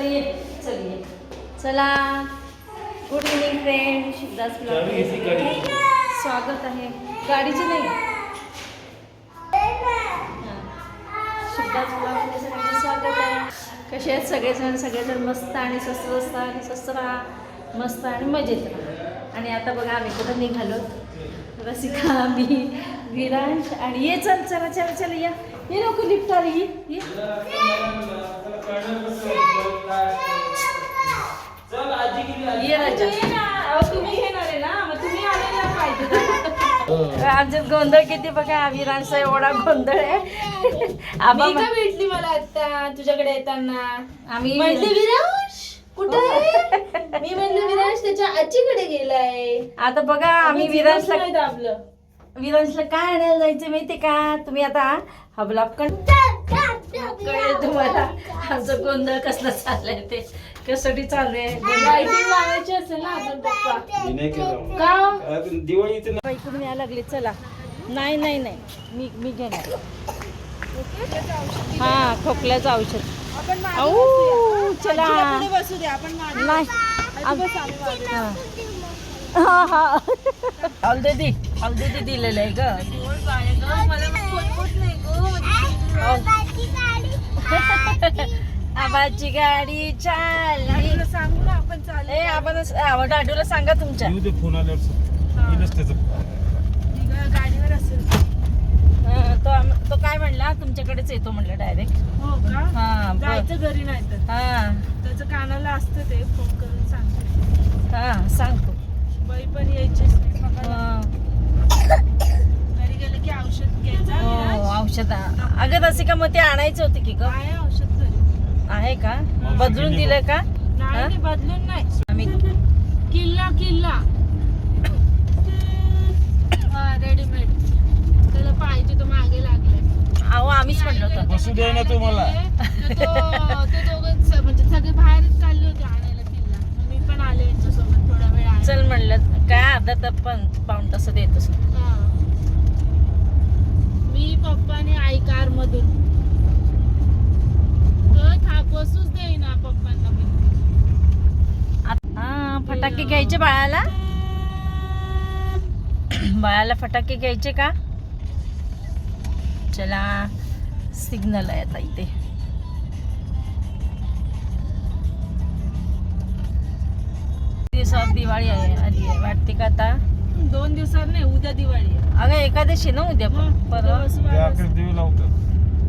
चल। ये चल गुड इव्हनिंग फ्रेंड शिवदास. स्वागत आहे. गाडीची नाही. शिवदास सगळ्यांचं स्वागत आहे. कसे आहेत सगळेजण? सगळेजण मस्त आणि स्वस्त स्वस्त आणि स्वस्त राहा. मस्त आणि मजेत राहा. आणि आता बघा आम्ही कुठं निघालो? रसिका मी विरांश आणि ये चल चला चला चला या. ये नको लिफ्ट आली ये ये। चल आजी गेली ये राजा अहो, तुम्ही घेणार आहे ना मग तुम्ही आलेला पाहिजे आमच्यात गोंधळ किती बघा विरांचा एवढा गोंधळ आहे. का भेटली मला आता तुझ्याकडे येताना? आम्ही म्हटले विराज कुठे? मी म्हणलं विराज त्याच्या आजीकडे गेलाय. आता बघा आम्ही विरांशला नाही दाबलं. विरांशला काय आणायला जायचं माहिती का? तुम्ही आता हा ब्लॉग कण कळेल तुम्हाला. आमचं गोंधळ कसला चाललंय ते. कसोटी चालू आहे. लाईटिंग लावायची असेल ना आपण पप्पा. मी नाही केलं. का? इकडून यायला लागली. चला. नाही नाही नाही. मी मी घेणार. हा खोकल्याचं औषध. आपण औ चला. बसू दे आपण नाही. हा. हा हा हळदी हळदी दिलेलं आहे ग. आबाची गाडी चाल सांगू ना आपण चालू ए आपण आवड सांगा तुमच्या. येऊ दे फोन आल्यावर येईलच त्याचं. गाडीवर असेल. तो आम- तो काय म्हणला? तुमच्याकडेच येतो म्हणलं डायरेक्ट हो का? हा ब- जायचं घरी नाही तर हा. त्याचं कानाला असतं ते फोन करून सांगते. हा सांगतो. बाई पण यायचीच नाही. हा. घरी गेलं की औषध घ्यायचं हो औषध. अगं रसिका मग ते आणायचं होते की ग? काय औषध घरी. आहे का? बदलून दिलं का? नाही हा? नाही, बदलून नाही. आम्ही किल्ला किल्ला. हा रेडीमेड त्याला पाहिजे तो मागे लागलाय. अहो आम्हीच म्हणलो होतो. बसू दे ना तुम्हाला. तर तो ते दोघं स- म्हणजे सगळे बाहेरच चालले होते आणायला किल्ला. मी पण आले यांच्यासोबत थोडा वेळ. चल म्हणलं काय अर्धा तास पण पाऊन तास देतोस हा. मी पप्पा आणि आई कार मधून बसूच देईना पप्पांना फटाके घ्यायचे बाळाला? बाळाला फटाके घ्यायचे का? चला सिग्नल आहे आता इथे. दिवसात दिवाळी आहे आली आहे. वाटते का आता? दोन दिवसात नाही उद्या दिवाळी आहे. अगं एकादशी ना उद्या पण? परवा? देवी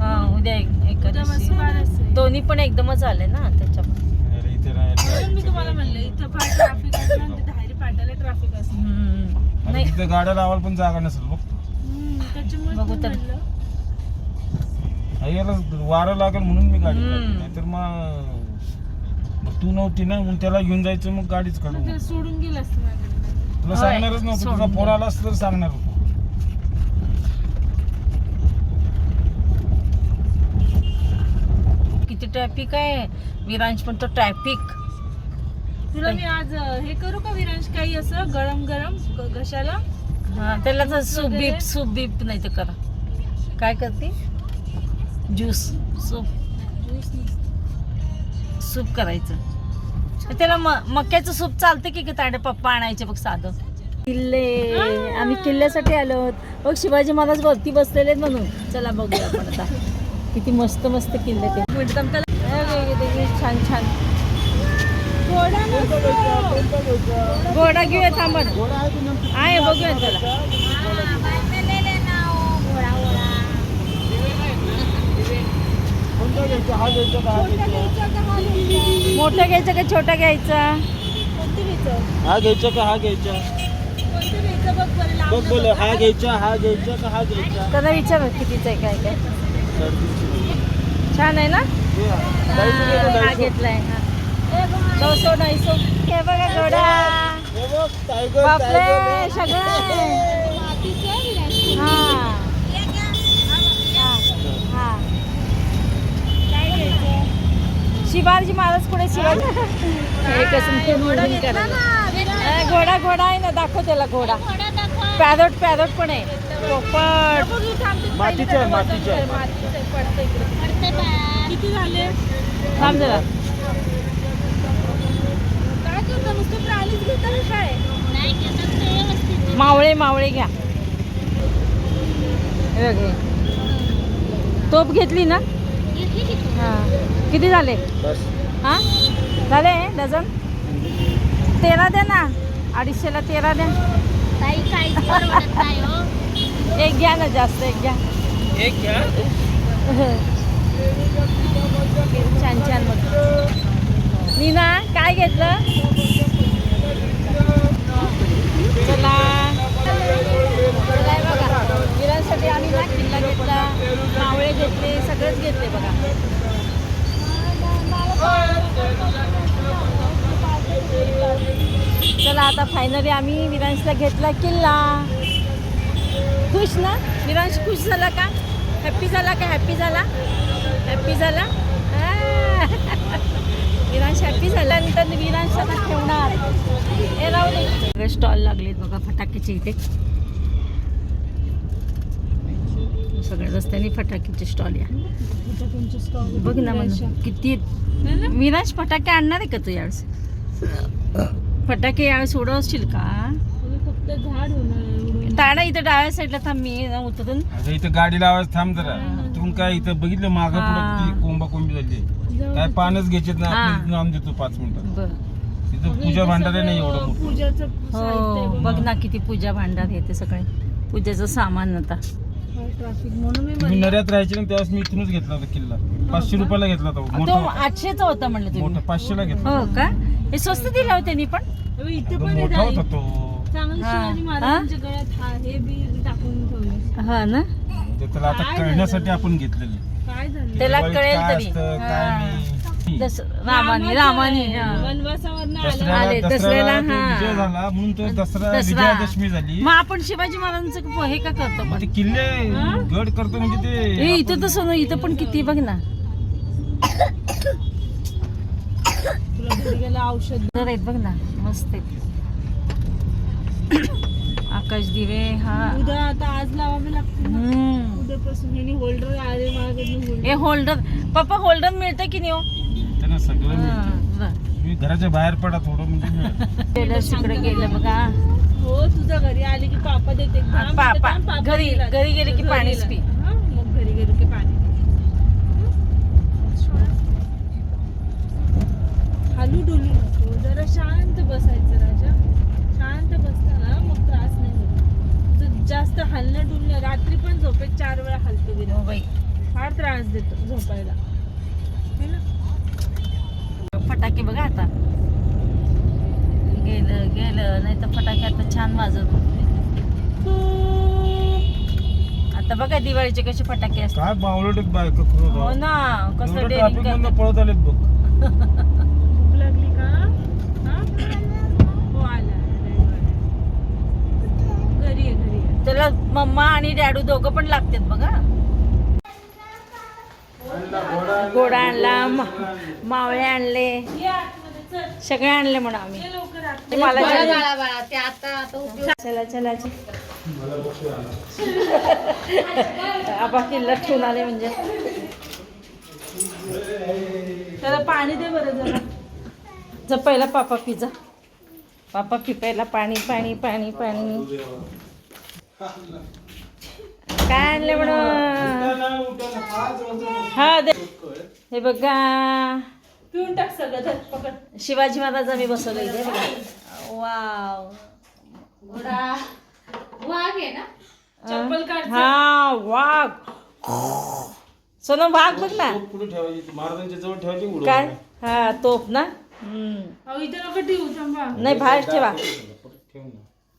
हा उद्या एक- उद्या एकादशी. दोन्ही पण एकदमच आले ना त्याच्यामुळे अरे इथे नाही म्हणून मी तुम्हाला म्हणलं इथं फार ट्रॅफिक असतं आणि तिथे धायरी पाट्याला ट्रॅफिक असतं हम्म. आणि नाही. तिथे गाड्या लावायला पण जागा नसेल बघ हम्म, त्याच्यामुळे बघू मी तर. म्हणलं. याला वारं लागेल म्हणून मी गाडी हम्म. काढली नाहीतर मग मग तू नव्हती ना मग त्याला घेऊन जायचं मग गाडीच काढू मग ते सोडून गेलं असतं तुला होय, सांगणारच नव्हतं तुझा सोडून फोन दे. आला असता तर सांगणार होतो. किती ट्रॅफिक आहे? विरांश पण तो ट्रॅफिक तुला मी आज अं, हे करू का विरांश काही असं गरम गरम ग- घशाला? हा त्याला तर सूप? बीप सूप बीप नाही तर करा. काय करते? ज्यूस सूप ज्यूस सूप करायचं. त्याला मक्याचं सूप चालतं की ताडे पप्पा आणायचे बघ साधं. किल्ले. आम्ही किल्ल्यासाठी आलो बघ शिवाजी महाराज वरती बसलेले म्हणून. चला बघूया आपण आता. किती मस्त मस्त किल्ले ते. छान छान घोडा घेऊया थांबा ना. आहे बघूया त्याला. मोठा घ्यायचा का छोटा घ्यायचा? हा घ्यायचा का हा घ्यायचा? बघ बोल हा घ्यायचा हा घ्यायचा का हा घ्यायचा? त्याला विचार कितीचं आहे काय काय. छान आहे ना? हा, हा घेतलाय हा. सो ढाईसो हे बघा घोडा. बापरे सगळं. हा हा शिवाजी महाराज पुढे शिवाजी घोडा घोडा आहे ना दाखव त्याला घोडा. पॅरोट पॅरोट पण आहे. किती झाले? थांब जरा. मावळे मावळे घ्या. तोप घेतली ना? हां. किती झाले? बस. हां? झाले डझन? तेरा द्या ना. अडीचशेला तेरा द्या हो. एक घ्या ना जास्त एक घ्या. एक घ्या. छान छान. मग नीना काय घेतलं चला चला हे बघा विरांसाठी आम्ही ना किल्ला घेतला मावळे घेतले सगळंच घेतले बघा चला आता फायनली आम्ही विरांशला घेतला किल्ला. खुश ना? विरांश खुश झाला का? हॅप्पी झाला का? हॅप्पी झाला? हॅप्पी झाला. विरांश हॅप्पी झाला. नंतर विरांश आता ठेवणार. हे राहू दे. सगळे स्टॉल लागलेत बघा फटाक्याचे इथे. सगळ्या रस्त्याने फटाक्याचे स्टॉल या. बघ ना म्हणून किती. विरांश फटाके आणणार आहे का तू यावेळेस? फटाके यावेळेस उडवशील का? फक्त झाड होणार ताडा इथं डाव्या साईडला थांब मी ना उतरून. आता इथं गाडी लावायचं थांब जरा. तुम्ही काय इथं बघितलं मागं हा. पुढं कोंबा कोंबी झाली काय पानच घ्यायचे ना हा. आपण लावून देतो पाच मिनिटात बर. तिथं पूजा भांडार नाही एवढं मोठं. पूजाचं हो बघ ना. किती पूजा भांडार येते सगळे. पूजेचं सामान आता. ट्रॅफिक म्हणून मी तुम्ही नऱ्यात राहायचे ना त्यावेळेस मी इथूनच घेतला होता किल्ला. पाचशे रुपयाला घेतला होता तो मोठा आठशेचा होता म्हणलं मोठा तुम्ही पाचशेला घेतला हो का? हे स्वस्त दिला होते त्यांनी पण इथे पण आहे मोठा ताई. होता तो चांगलं हा. शिवाजी महाराजांच्या गळ्यात हा हे बी टाकून ठेवले हा ना ते त्याला आता काय कळण्यासाठी? आपण घेतलेले काय झालं त्याला दिवाळीत कळेल काय तरी. असतं, हा. नाही रामानी रामानी हा. वनवासावरनं आले दसऱ्याला आले, दसऱ्याला दसऱ्याला, तो हा. विजय झाला म्हणून तो दसरा दसरा. विजयादशमी झाली मग आपण शिवाजी महाराजांचं हे का करतो मग पण ते किल्ले गड करतो म्हणजे हे ते इथं तर सोनं इथं पण किती बघ ना गेलं औषध आहेत बघ ना मस्त आकाश दिवे हा उद्या आता आज लावावे हम्म. उद्यापासून ह्यानी होल्डर आले माझ्याकडनं होल्डर हे होल्डर पप्पा होल्डर मिळतं की नाही हो त्यांना सगळं मिळतं. हा, बरं. तुम्ही घराच्या बाहेर पडा थोडं म्हणजे तिकडे गेलं बघा हो तुझ्या घरी आले की पापा देते पापा. घरी-. घरी गेले की पाणीच. पी. हा, मग घरी गेले की पाणी हालू डुलू नको. जरा शांत बसायचं राजा. शांत बसता ना मग त्रास नाही होत. तुझं जास्त हलणं डुलणं रात्री पण झोपेत चार वेळा हलतो हो गेलं बाई. फार त्रास देतो झोपायला. है ना? फटाके बघा आता. गेलं गेलं नाही तर फटाके आता छान वाजत होते आता बघा दिवाळीचे कसे फटाके असतात. काय बावळट बायक हो ना कसं डेअरिंग पळत आलेत बघ भूक लागली का हा? हो आला घरी आहे घरी आहे त्याला मम्मा आणि डॅडू दोघं पण लागतात बघा. गोडा आणला मा- मावळे आणले. सगळे आणले म्हणा आम्ही. ये लवकर आत मला बाळा, जे- बाळा, बाळा, ते आता आता उपयोग चला चला चला. आबा किल्ला ठेवून आले म्हणजे. त्याला पाणी दे बरं जरा. जा पहिला पापा पिझ्झा पापा पी पहिला पाणी पाणी पाणी. पाणी काय आणले म्हणून हा दे. हे बघा. पिऊन टाक सगळं पकड. शिवाजी महाराज आम्ही बसवलं इथे बघा. वाव. घोडा. वाघ आहे ना? चप्पल काढ. हा वाघ. सोनम वाघ बघ ना. पुढे ठेवायची? महाराजांच्या जवळ ठेवायची. काय? हा तोप ना? इथे नको ठेवू थांबा. नाही बाहेर ठेवा.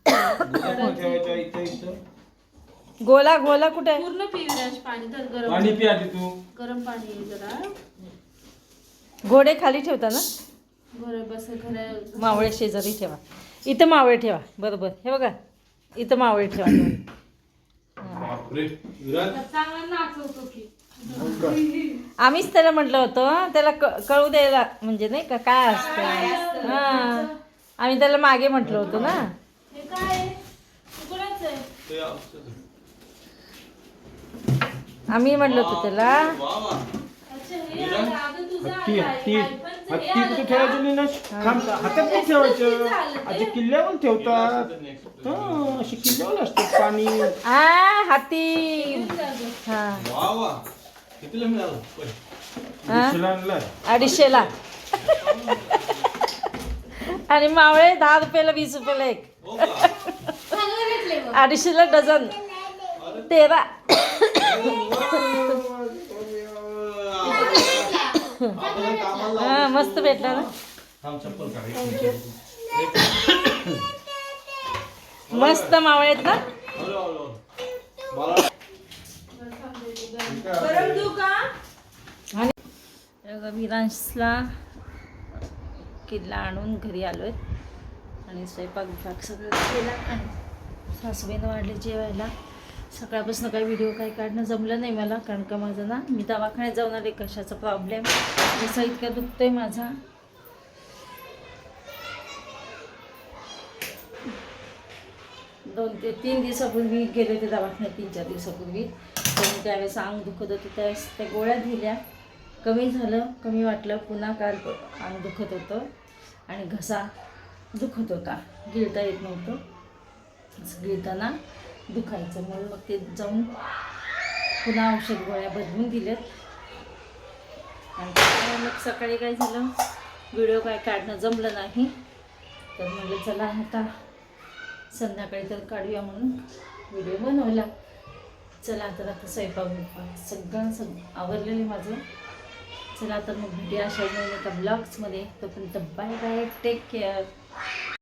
इथं इथं गोला गोला कुठे? पूर्ण पिवल्याश पाणी धर गरम पाणी पी आधी तू. गरम पाणी आहे जरा. घोडे खाली ठेवता ना? बरं बस घर. मावळे शेजारी ठेवा. इथं मावळे ठेवा. बरोबर. हे बघा. इथं मावळे ठेवा. बापरे. विराट चांगला नाचवतो की. आम्हीच त्याला म्हटलं होतं त्याला क- कळू द्यायला म्हणजे नाही का काय असतं? हा. आम्ही त्याला मागे म्हटलं होतं ना. हे काय? आहे? हे आम्ही म्हटलं होतं त्याला. अच्छा हे आता अगं तू हत्ती हत्ती. हत्ती कुठे ठेवायचं नाही ना? खांब हातात नाही ठेवायचं? असे किल्ल्यावर ठेवतात. हा असे किल्ल्यावर असतात पाणी. आ हाती. हा. हा? आणलाय. अडीचशेला. आणि मावळे दहा रुपयाला वीस रुपयाला एक. अडीचशेला डझन. तेरा. हा मस्त भेटला ना. मस्त मावळ आहेत ना? आणि विरांशला किल्ला आणून घरी आलो आहे आणि स्वयंपाक बिपाक सगळं केला आणि सासूबाईनं वाढले जेवायला. सकाळपासून काही व्हिडिओ काही काढणं जमलं नाही मला कारण का माझं ना मी दवाखान्यात जाऊन आले कशाचा प्रॉब्लेम जसा इतका दुखतोय माझा. दोन ते तीन दिवसापूर्वी गेले ते दवाखान्यात तीन चार दिवसापूर्वी. पण त्यावेळेस अंग दुखत होतं त्यावेळेस त्या गोळ्या दिल्या. कमी झालं कमी वाटलं पुन्हा काल अंग दुखत होतं. आणि घसा दुखत होता. गिळता येत नव्हतं. असं गिळताना दुखायचं. म्हणून मग ते जाऊन पुन्हा औषध गोळ्या बदलून दिल्यात. आणि मग सकाळी काय झालं? व्हिडिओ काय काढणं जमलं नाही. तर म्हणलं चला आता संध्याकाळी तर काढूया म्हणून व्हिडिओ बनवला. चला तर आता स्वयंपाक बिपाक सगळं सग आवरलेलं माझं. चला तर मग भेटूया अशा नवीन ब्लॉग्समध्ये तोपर्यंत bye bye take care Thank you.